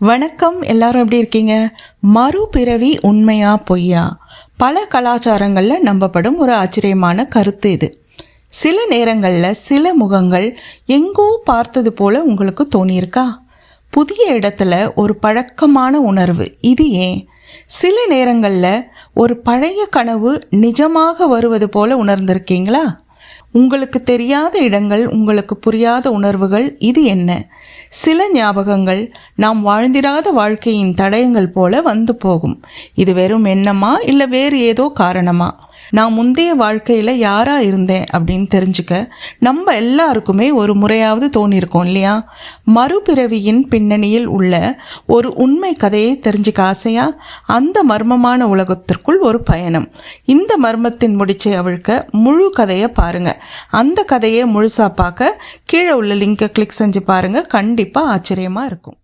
வணக்கம் எல்லாரும் எப்படி இருக்கீங்க? மறுபிறவி உண்மையா பொய்யா? பல கலாச்சாரங்களில் நம்பப்படும் ஒரு ஆச்சரியமான கருத்து இது. சில நேரங்களில் சில முகங்கள் எங்கோ பார்த்தது போல உங்களுக்கு தோணியிருக்கா? புதிய இடத்துல ஒரு பழக்கமான உணர்வு இது ஏன்? சில நேரங்களில் ஒரு பழைய கனவு நிஜமாக வருவது போல உணர்ந்திருக்கீங்களா? உங்களுக்கு தெரியாத இடங்கள் உங்களுக்கு புரியாத உணர்வுகள் இது என்ன? சில ஞாபகங்கள் நாம் வாழ்ந்திராத வாழ்க்கையின் தடயங்கள் போல வந்து போகும். இது வெறும் எண்ணமா இல்லை வேறு ஏதோ காரணமா? நான் முந்தைய வாழ்க்கையில் யாராக இருந்தேன் அப்படின்னு தெரிஞ்சுக்க நம்ம எல்லாருக்குமே ஒரு முறையாவது தோணியிருக்கோம் இல்லையா? மறுபிறவியின் பின்னணியில் உள்ள ஒரு உண்மை கதையை தெரிஞ்சுக்க ஆசையா? அந்த மர்மமான உலகத்திற்குள் ஒரு பயணம். இந்த மர்மத்தின் முடிச்சை அவிழ்க்க முழு கதையை பாருங்கள் அந்த கதையை முழுசாக பார்க்க கீழே உள்ள லிங்கை கிளிக் செஞ்சு பாருங்கள் கண்டிப்பாக ஆச்சரியமாக இருக்கும்.